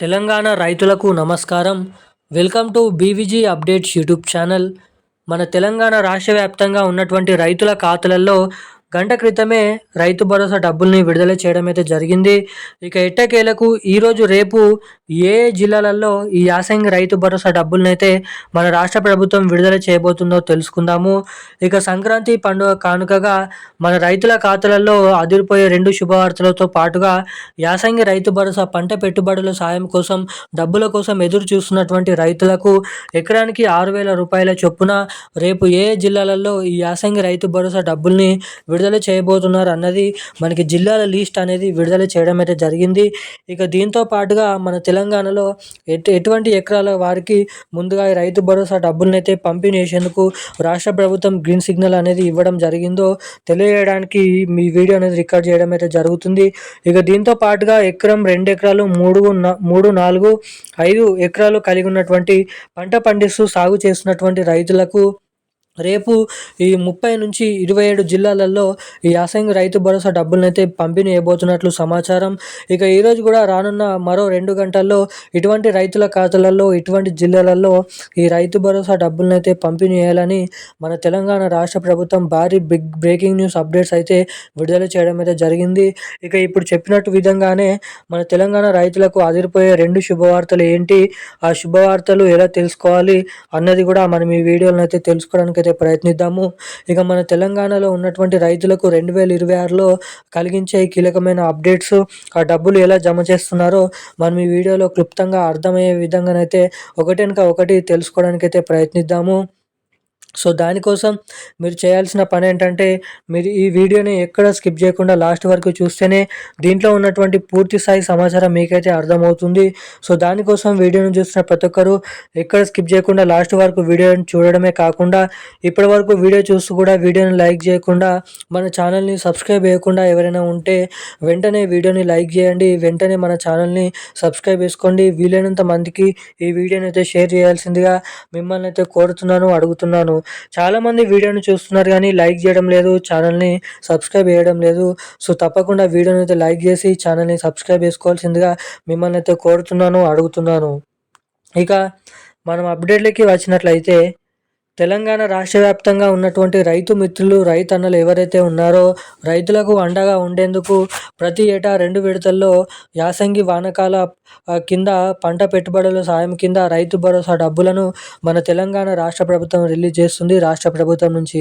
తెలంగాణ రైతులకు నమస్కారం. Welcome to BVG updates YouTube channel. మన తెలంగాణ రాష్ట్ర వ్యాప్తంగా ఉన్నటువంటి రైతుల ఖాతాలలో గంట క్రితమే రైతు భరోసా డబ్బుల్ని విడుదల చేయడం అయితే జరిగింది. ఇక ఎట్టకేలకు ఈరోజు రేపు ఏ జిల్లాలలో ఈ యాసంగి రైతు భరోసా డబ్బుల్ని అయితే మన రాష్ట్ర ప్రభుత్వం విడుదల చేయబోతుందో తెలుసుకుందాము. ఇక సంక్రాంతి పండుగ కానుకగా మన రైతుల ఖాతాలలో అదిరిపోయే రెండు శుభవార్తలతో పాటుగా యాసంగి రైతు భరోసా పంట పెట్టుబడుల సాయం కోసం డబ్బుల కోసం ఎదురు చూస్తున్నటువంటి రైతులకు ఎకరానికి ఆరు వేల రూపాయల చొప్పున రేపు ఏ జిల్లాలలో ఈ యాసంగి రైతు భరోసా డబ్బుల్ని విడుదల చేయబోతున్నారు అన్నది మనకి జిల్లాల లిస్ట్ అనేది విడుదల చేయడం అయితే జరిగింది. ఇక దీంతో పాటుగా మన తెలంగాణలో ఎటు ఎటువంటి ఎకరాల వారికి ముందుగా రైతు భరోసా డబ్బులనైతే అయితే పంపిణీ చేసేందుకు రాష్ట్ర ప్రభుత్వం గ్రీన్ సిగ్నల్ అనేది ఇవ్వడం జరిగిందో తెలియజేయడానికి మీ వీడియో అనేది రికార్డ్ చేయడం అయితే జరుగుతుంది. ఇక దీంతో పాటుగా ఎకరం రెండు ఎకరాలు మూడు మూడు నాలుగు ఐదు ఎకరాలు కలిగి ఉన్నటువంటి పంట పండిస్తూ సాగు చేస్తున్నటువంటి రైతులకు రేపు ఈ ముప్పై నుంచి ఇరవై ఏడు జిల్లాలలో ఈ యాసంగి రైతు భరోసా డబ్బులను అయితే పంపిణీ చేయబోతున్నట్లు సమాచారం. ఇక ఈరోజు కూడా రానున్న మరో రెండు గంటల్లో ఇటువంటి రైతుల ఖాతాలలో ఇటువంటి జిల్లాలలో ఈ రైతు భరోసా డబ్బులను అయితే పంపిణీ చేయాలని మన తెలంగాణ రాష్ట్ర ప్రభుత్వం భారీ బిగ్ బ్రేకింగ్ న్యూస్ అప్డేట్స్ అయితే విడుదల చేయడం అయితే జరిగింది. ఇక ఇప్పుడు చెప్పినట్టు విధంగానే మన తెలంగాణ రైతులకు అదిరిపోయే రెండు శుభవార్తలు ఏంటి? ఆ శుభవార్తలు ఎలా తెలుసుకోవాలి? అన్నది కూడా మనం ఈ వీడియోలను అయితే తెలుసుకోవడానికి అయితే ప్రయత్నిద్దాము. ఇక మన తెలంగాణలో ఉన్నటువంటి రైతులకు రెండు వేల ఇరవై ఆరులో కలిగించే కీలకమైన అప్డేట్స్ ఆ డబ్బులు ఎలా జమ చేస్తున్నారో మనం ఈ వీడియోలో క్లుప్తంగా అర్థమయ్యే విధంగానైతే ఒకటెనక ఒకటి తెలుసుకోవడానికి అయితే ప్రయత్నిద్దాము. సో దానికోసం మీరు చేయాల్సిన పని ఏంటంటే మీరు ఈ వీడియోని ఎక్కడ స్కిప్ చేయకుండా లాస్ట్ వరకు చూస్తేనే దీంట్లో ఉన్నటువంటి పూర్తి స్థాయి సమాచారం మీకైతే అర్థమవుతుంది. సో దానికోసం వీడియోను చూసిన ప్రతి ఒక్కరు ఎక్కడ స్కిప్ చేయకుండా లాస్ట్ వరకు వీడియోని చూడడమే కాకుండా ఇప్పటి వరకు వీడియో చూస్తూ కూడా వీడియోని లైక్ చేయకుండా మన ఛానల్ని సబ్స్క్రైబ్ చేయకుండా ఎవరైనా ఉంటే వెంటనే వీడియోని లైక్ చేయండి. వెంటనే మన ఛానల్ని సబ్స్క్రైబ్ చేసుకోండి. వీలైనంత మందికి ఈ వీడియోని అయితే షేర్ చేయాల్సిందిగా మిమ్మల్ని అయితే కోరుతున్నాను అడుగుతున్నాను. చాలామంది వీడియోని చూస్తున్నారు కానీ లైక్ చేయడం లేదు ఛానల్ని సబ్స్క్రైబ్ చేయడం లేదు. సో తప్పకుండా వీడియోని అయితే లైక్ చేసి ఛానల్ని సబ్స్క్రైబ్ చేసుకోవాల్సిందిగా మిమ్మల్ని అయితే కోరుతున్నాను అడుగుతున్నాను. ఇక మనం అప్డేట్లకి వచ్చినట్లయితే తెలంగాణ రాష్ట్ర వ్యాప్తంగా ఉన్నటువంటి రైతు మిత్రులు రైతన్నలు ఎవరైతే ఉన్నారో రైతులకు అండగా ఉండేందుకు ప్రతి ఏటా రెండు విడతల్లో యాసంగి వానకాల కింద పంట పెట్టుబడుల సాయం కింద రైతు భరోసా డబ్బులను మన తెలంగాణ రాష్ట్ర ప్రభుత్వం రిలీజ్ చేస్తుంది రాష్ట్ర ప్రభుత్వం నుంచి.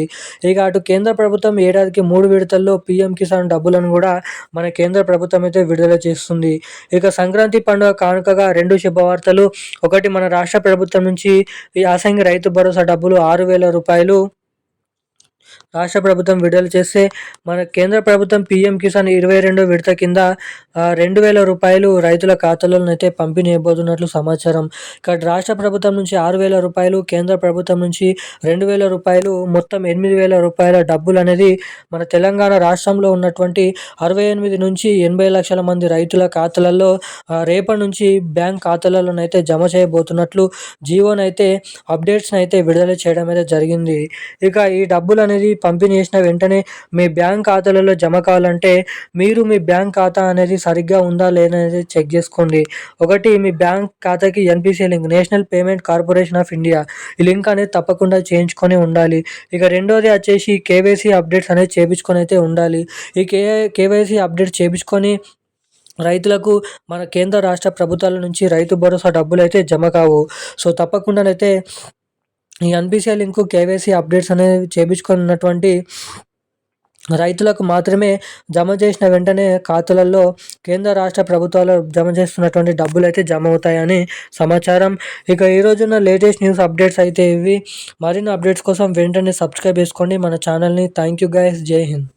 ఇక అటు కేంద్ర ప్రభుత్వం ఏడాదికి మూడు విడతల్లో పీఎం కిసాన్ డబ్బులను కూడా మన కేంద్ర ప్రభుత్వం అయితే విడుదల చేస్తుంది. ఇక సంక్రాంతి పండుగ కానుకగా రెండు శుభవార్తలు. ఒకటి మన రాష్ట్ర ప్రభుత్వం నుంచి యాసంగి రైతు భరోసా డబ్బులు ఆరు వేల రూపాయలు రాష్ట్ర ప్రభుత్వం విడుదల చేస్తే మన కేంద్ర ప్రభుత్వం పీఎం కిసాన్ ఇరవై రెండో విడత కింద రెండు వేల రూపాయలు రైతుల ఖాతాలలో అయితే పంపిణీ ఇవ్వబోతున్నట్లు సమాచారం. ఇక్కడ రాష్ట్ర ప్రభుత్వం నుంచి ఆరు వేల రూపాయలు కేంద్ర ప్రభుత్వం నుంచి రెండు వేల రూపాయలు మొత్తం ఎనిమిది వేల రూపాయల డబ్బులు అనేది మన తెలంగాణ రాష్ట్రంలో ఉన్నటువంటి అరవై ఎనిమిది నుంచి ఎనభై లక్షల మంది రైతుల ఖాతాలలో రేపటి నుంచి బ్యాంక్ ఖాతాలలోనైతే జమ చేయబోతున్నట్లు జియోనైతే అప్డేట్స్ని అయితే విడుదల చేయడం అయితే జరిగింది. ఇక ఈ డబ్బులు అనేది పంపిణీ చేసిన వెంటనే మీ బ్యాంక్ ఖాతాలలో జమ కావాలంటే మీరు మీ బ్యాంక్ ఖాతా అనేది సరిగ్గా ఉందా లేదనేది చెక్ చేసుకోండి. ఒకటి మీ బ్యాంక్ ఖాతాకి NPC link national payment corporation of India. ఈ లింక్ అనేది తప్పకుండా చేయించుకొని ఉండాలి. ఇక రెండోది వచ్చేసి కేవైసీ అప్డేట్స్ అనేది చేయించుకొని అయితే ఉండాలి. ఈ కే కేవైసీ అప్డేట్ చేయించుకొని రైతులకు మన కేంద్ర రాష్ట్ర ప్రభుత్వాల నుంచి రైతు భరోసా డబ్బులు అయితే జమ కావు. సో తప్పకుండానైతే ఈ ఎన్పిసిఐ లింకు కేవైసీ అప్డేట్స్ అనేవి చేయించుకున్నటువంటి రైతులకు మాత్రమే జమ చేసిన వెంటనే ఖాతాలలో కేంద్ర రాష్ట్ర ప్రభుత్వాలు జమ చేస్తున్నటువంటి డబ్బులు అయితే జమ అవుతాయని సమాచారం. ఇక ఈ రోజున లేటెస్ట్ న్యూస్ అప్డేట్స్ అయితే ఇవి. మరిన్ని అప్డేట్స్ కోసం వెంటనే సబ్స్క్రైబ్ చేసుకోండి. మన ఛానల్ని. Thank you guys. జై హింద్.